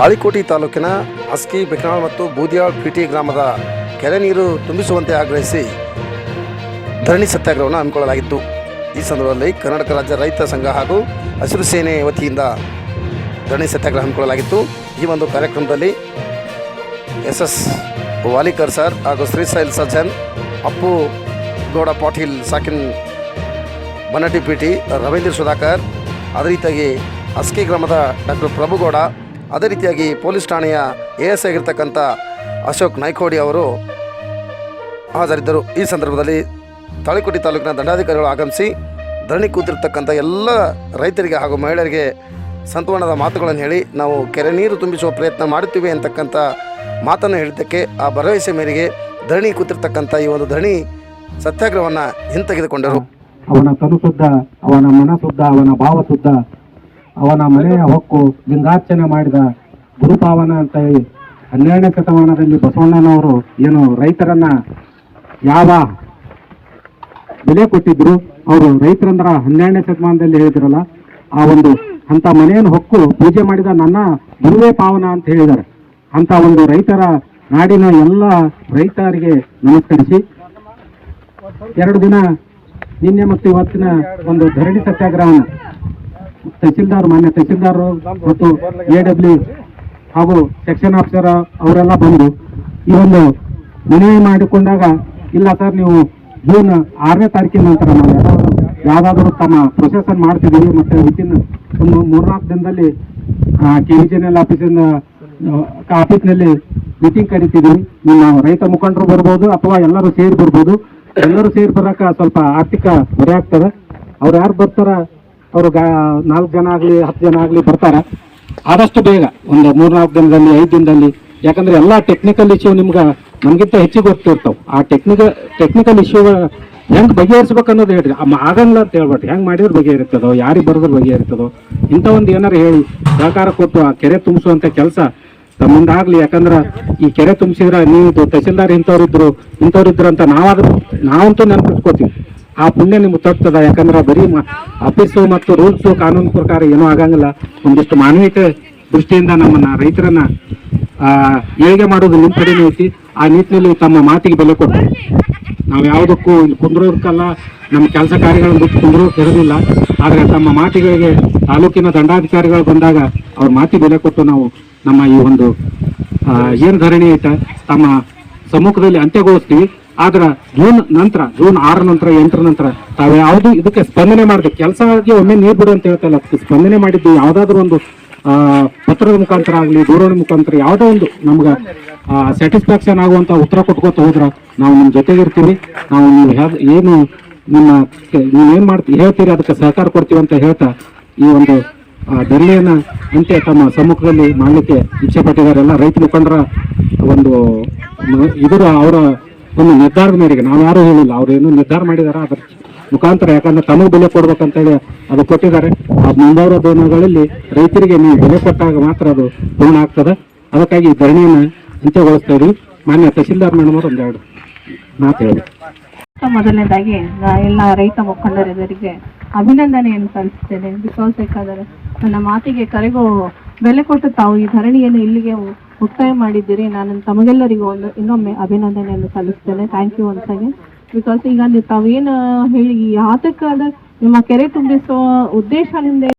ತಾಳಿಕೋಟಿ ತಾಲೂಕಿನ ಅಸ್ಕಿ ಬೆಕ್ನಾಳ್ ಮತ್ತು ಬೂದಿಯಾಳ್ ಪಿಟಿ ಗ್ರಾಮದ ಕೆರೆ ನೀರು ತುಂಬಿಸುವಂತೆ ಆಗ್ರಹಿಸಿ ಧರಣಿ ಸತ್ಯಾಗ್ರಹವನ್ನು ಹಮ್ಮಿಕೊಳ್ಳಲಾಗಿತ್ತು. ಈ ಸಂದರ್ಭದಲ್ಲಿ ಕರ್ನಾಟಕ ರಾಜ್ಯ ರೈತ ಸಂಘ ಹಾಗೂ ಹಸಿರು ಸೇನೆ ವತಿಯಿಂದ ಧರಣಿ ಸತ್ಯಾಗ್ರಹ ಹಮ್ಮಿಕೊಳ್ಳಲಾಗಿತ್ತು. ಈ ಒಂದು ಕಾರ್ಯಕ್ರಮದಲ್ಲಿ ಎಸ್ ಎಸ್ ವಾಲಿಕರ್ ಸರ್ ಹಾಗೂ ಶ್ರೀಶೈಲ್ ಸಜ್ಜನ್ ಅಪ್ಪು ಗೌಡ ಪಾಟೀಲ್, ಸಾಕಿನ್ ಬನ್ನಟ್ಟಿಪೇಟಿ ರವೀಂದ್ರ ಸುಧಾಕರ್, ಅದೇ ರೀತಿಯಾಗಿ ಅಸ್ಕಿ ಗ್ರಾಮದ ಡಾಕ್ಟರ್ ಪ್ರಭುಗೌಡ ಅದೇ ರೀತಿಯಾಗಿ ಪೊಲೀಸ್ ಠಾಣೆಯ ಎ ಎಸ್ ಆಗಿರ್ತಕ್ಕಂಥ ಅಶೋಕ್ ನಾಯ್ಕೋಡಿ ಅವರು ಹಾಜರಿದ್ದರು. ಈ ಸಂದರ್ಭದಲ್ಲಿ ತಾಳಿಕೋಟಿ ತಾಲೂಕಿನ ದಂಡಾಧಿಕಾರಿಗಳು ಆಗಮಿಸಿ ಧರಣಿ ಕೂತಿರ್ತಕ್ಕಂಥ ಎಲ್ಲ ರೈತರಿಗೆ ಹಾಗೂ ಮಹಿಳೆಯರಿಗೆ ಸಂತವನದ ಮಾತುಗಳನ್ನು ಹೇಳಿ, ನಾವು ಕೆರೆ ನೀರು ತುಂಬಿಸುವ ಪ್ರಯತ್ನ ಮಾಡುತ್ತೀವಿ ಅಂತಕ್ಕಂಥ ಮಾತನ್ನು ಹೇಳಿದ್ದಕ್ಕೆ ಆ ಭರವಸೆ ಮೇರೆಗೆ ಧರಣಿ ಕೂತಿರ್ತಕ್ಕಂಥ ಈ ಒಂದು ಧರಣಿ ಸತ್ಯಾಗ್ರಹವನ್ನು ಹಿಂತೆಗೆದುಕೊಂಡರು. ಅವನ ಶುದ್ಧ ಅವನ ಮನ ಅವನ ಭಾವ ಶುದ್ಧ ಅವನ ಮನೆಯ ಹೊಕ್ಕು ಲಿಂಗಾರ್ಚನೆ ಮಾಡಿದ ಗುರುಪಾವನ ಅಂತ ಹೇಳಿ ಹನ್ನೆರಡನೇ ಶತಮಾನದಲ್ಲಿ ಬಸವಣ್ಣನವರು ಏನು ರೈತರನ್ನ ಯಾವ ಬೆಲೆ ಕೊಟ್ಟಿದ್ರು? ಅವರು ರೈತರಂದ್ರ ಹನ್ನೆರಡನೇ ಶತಮಾನದಲ್ಲಿ ಹೇಳಿದ್ರಲ್ಲ, ಆ ಒಂದು ಅಂತ ಮನೆಯನ್ನು ಹೊಕ್ಕು ಪೂಜೆ ಮಾಡಿದ ನನ್ನ ಗುರುವೇ ಪಾವನ ಅಂತ ಹೇಳಿದ್ದಾರೆ. ಅಂತ ಒಂದು ರೈತರ ನಾಡಿನ ಎಲ್ಲ ರೈತರಿಗೆ ನಮಸ್ಕರಿಸಿ, ಎರಡು ದಿನ ನಿನ್ನೆ ಮತ್ತು ಇವತ್ತಿನ ಒಂದು ಧರಣಿ ಸತ್ಯಾಗ್ರಹವನ್ನು ತಹಸೀಲ್ದಾರ್, ಮಾನ್ಯ ತಹಸೀಲ್ದಾರ್ ಮತ್ತು ಎ ಡಬ್ಲ್ಯೂ ಹಾಗೂ ಸೆಕ್ಷನ್ ಆಫೀಸರ್ ಅವರೆಲ್ಲ ಬಂದು ಈ ಒಂದು ಮನವಿ ಮಾಡಿಕೊಂಡಾಗ, ಇಲ್ಲ ಸರ್, ನೀವು ಜೂನ್ ಆರನೇ ತಾರೀಕಿನ ನಂತರ ನಾವು ಯಾವುದಾದ್ರೂ ತಮ್ಮ ಪ್ರೊಸೆಸನ್ ಮಾಡ್ತಿದ್ದೀವಿ ಮತ್ತೆ ವಿತಿನ್ ಒಂದು ಮೂರ್ನಾಲ್ಕು ದಿನದಲ್ಲಿ ಕೆ ವಿ ಎಲ್ ಆಫೀಸಿನ ಆಫೀಸ್ನಲ್ಲಿ ಮೀಟಿಂಗ್ ಕರಿತಿದ್ದೀವಿ ನಿಮ್ಮ ರೈತ ಮುಖಂಡರು ಬರ್ಬೋದು ಅಥವಾ ಎಲ್ಲರೂ ಸೇರಿ ಬರ್ಬೋದು. ಎಲ್ಲರೂ ಸೇರಿ ಬರೋಕೆ ಸ್ವಲ್ಪ ಆರ್ಥಿಕ ಹೊರೆ ಆಗ್ತದೆ. ಅವ್ರು ಯಾರು ಬರ್ತಾರ ಅವರು ನಾಲ್ಕು ಜನ ಆಗಲಿ, ಹತ್ತು ಜನ ಆಗಲಿ ಬರ್ತಾರೆ. ಆದಷ್ಟು ಬೇಗ, ಒಂದು ಮೂರ್ನಾಲ್ಕು ದಿನದಲ್ಲಿ, ಐದು ದಿನದಲ್ಲಿ. ಯಾಕಂದ್ರೆ ಎಲ್ಲ ಟೆಕ್ನಿಕಲ್ ಇಶ್ಯೂ ನಿಮ್ಗೆ, ನಮಗಿಂತ ಹೆಚ್ಚಿಗೆ ಗೊತ್ತಿರ್ತಾವೆ. ಆ ಟೆಕ್ನಿಕಲ್ ಟೆಕ್ನಿಕಲ್ ಇಶ್ಯೂ ಹೆಂಗ್ ಬಗೆಹರಿಸ್ಬೇಕು ಅನ್ನೋದು ಹೇಳ್ರಿ. ಆಗಲ್ಲ ಅಂತ ಹೇಳ್ಬಿಟ್ಟು ಹೆಂಗ್ ಮಾಡಿದ್ರೆ ಬಗೆಹರಿತದೋ, ಯಾರಿಗೆ ಬರೆದ್ರೆ ಬಗೆಹರಿತದೋ. ಇಂಥ ಒಂದು ಏನಾರು ಹೇಳಿ, ಸಹಕಾರ ಕೊಟ್ಟು ಆ ಕೆರೆ ತುಂಬಿಸುವಂತ ಕೆಲಸ ತಮ್ಮಿಂದಾಗಲಿ. ಯಾಕಂದ್ರೆ ಈ ಕೆರೆ ತುಂಬಿಸಿದ್ರೆ ನೀವು ತಹಸೀಲ್ದಾರ್ ಇಂಥವ್ರಿದ್ರು ಇಂಥವ್ರಿದ್ರು ಅಂತ ನಾವಾದ್ರೂ, ನಾವಂತೂ ನೆನಪಿಸ್ಕೋತೀವಿ ಆ ಪುಣ್ಯ ನಿಮ್ಗೆ ತಪ್ತದ ಯಾಕಂದ್ರ ಬರೀ ಆಫೀಸು ಮತ್ತು ರೂಲ್ಸ್ ಕಾನೂನು ಪ್ರಕಾರ ಏನೂ ಆಗಂಗಿಲ್ಲ. ಒಂದಿಷ್ಟು ಮಾನವಿಕ ದೃಷ್ಟಿಯಿಂದ ನಮ್ಮನ್ನ ರೈತರನ್ನ ಹೇಗೆ ಮಾಡೋದು ನಿಮ್ಮ ಕಡೆನೂ ಐತಿ. ಆ ನಿಟ್ಟಿನಲ್ಲಿ ತಮ್ಮ ಮಾತಿಗೆ ಬೆಲೆ ಕೊಟ್ಟು ನಾವು ಯಾವುದಕ್ಕೂ ಇಲ್ಲಿ ಕುಂದ್ರೋದಕ್ಕಲ್ಲ ನಮ್ಮ ಕೆಲಸ ಕಾರ್ಯಗಳನ್ನು ಬಿಟ್ಟು ಕುಂದ್ರೋಕೆ ಇರೋದಿಲ್ಲ. ಆದರೆ ತಮ್ಮ ಮಾತಿಗಳಿಗೆ ತಾಲೂಕಿನ ದಂಡಾಧಿಕಾರಿಗಳು ಬಂದಾಗ ಅವ್ರ ಮಾತಿಗೆ ಬೆಲೆ ಕೊಟ್ಟು ನಾವು ನಮ್ಮ ಈ ಒಂದು ಏನ್ ಧರಣಿ ಐತೆ? ತಮ್ಮ ಸಮ್ಮುಖದಲ್ಲಿ ಅಂತ್ಯಗೊಳಿಸ್ತೀವಿ. ಆದ್ರ ಜೂನ್ ನಂತರ ಜೂನ್ ಆರ ನಂತರ ಎಂಟರ ನಂತರ ತಾವು ಯಾವುದು ಇದಕ್ಕೆ ಸ್ಪಂದನೆ ಮಾಡಿದೆ ಕೆಲಸ ಆಗಿ ಒಮ್ಮೆ ನೀರು ಬಿಡು ಅಂತ ಹೇಳ್ತಲ್ಲ ಸ್ಪಂದನೆ ಮಾಡಿದ್ದು ಯಾವ್ದಾದ್ರು ಒಂದು ಪತ್ರದ ಮುಖಾಂತರ ಆಗಲಿ ದೂರವಾಣಿ ಮುಖಾಂತರ ಯಾವುದೋ ಒಂದು ನಮ್ಗೆ ಸ್ಯಾಟಿಸ್ಫ್ಯಾಕ್ಷನ್ ಆಗುವಂತ ಉತ್ತರ ಕೊಟ್ಕೋತ ಹೋದ್ರ ನಾವು ನಿಮ್ಮ ಜೊತೆಗಿರ್ತೀವಿ ನಾವು ನೀವು ಹ್ಯಾವ್- ಏನು ನಿಮ್ಮ ನೀವು ಏನ್ ಮಾಡ್ತೀವಿ ಹೇಳ್ತೀರಿ ಅದಕ್ಕೆ ಸಹಕಾರ ಕೊಡ್ತೀವಿ ಅಂತ ಹೇಳ್ತಾ ಈ ಒಂದು ಆ, ಅಂತೆ ತಮ್ಮ ಸಮ್ಮುಖದಲ್ಲಿ ಮಾಡಲಿಕ್ಕೆ ಇಚ್ಛೆ ಪಟ್ಟಿದ್ದಾರೆ ಎಲ್ಲ ರೈತ ಮುಖಂಡರ ಒಂದು ಇದರ ಅವರ ಒಂದು ನಿರ್ಧಾರದ ಮೇರೆಗೆ ನಾವು ಯಾರು ಹೇಳಿಲ್ಲ, ಅವ್ರು ಏನು ನಿರ್ಧಾರ ಮಾಡಿದಾರ? ಅದ್ರ ಮುಖಾಂತರ ಯಾಕಂದ್ರೆ ತಮಗೆ ಬೆಲೆ ಕೊಡ್ಬೇಕಂತೇಳಿ ಅದು ಕೊಟ್ಟಿದ್ದಾರೆ. ಆ ಮುಂಬರುವ ದಿನಗಳಲ್ಲಿ ರೈತರಿಗೆ ನೀವು ಬೆಲೆ ಕೊಟ್ಟಾಗ ಮಾತ್ರ ಅದು ಪೂರ್ಣ ಆಗ್ತದೆ. ಅದಕ್ಕಾಗಿ ಈ ಧರಣಿಯನ್ನ ಅಂತ್ಯಗೊಳಿಸ್ತಾ ಇದೀವಿ ಮಾನ್ಯ ತಹಸೀಲ್ದಾರ್ ಮೇಡಮ್ ಅವರು ಒಂದೆರಡು ಮಾತು ಹೇಳಿ. ಮೊದಲನೇದಾಗಿ ಎಲ್ಲ ರೈತ ಮುಖಂಡರೆಲ್ಲರಿಗೆ ಅಭಿನಂದನೆಯನ್ನು ಸಲ್ಲಿಸ್ತೇನೆ ಬಿಕಾಸ್ ಬೇಕಾದರೆ ನನ್ನ ಮಾತಿಗೆ ಕರೆಗೂ ಬೆಲೆ ಕೊಟ್ಟು ತಾವು ಈ ಧರಣಿಯನ್ನು ಇಲ್ಲಿಗೆ ಮುಕ್ತಾಯ ಮಾಡಿದ್ದೀರಿ. ನಾನು ತಮಗೆಲ್ಲರಿಗೂ ಒಂದು ಇನ್ನೊಮ್ಮೆ ಅಭಿನಂದನೆಯನ್ನು ಸಲ್ಲಿಸ್ತೇನೆ. Thank you once again because ಈಗ ತಾವೇನು ಹೇಳಿ ಯಾತಕ್ಕಾದ ನಿಮ್ಮ ಕೆರೆ ತುಂಬಿಸುವ ಉದ್ದೇಶದಿಂದ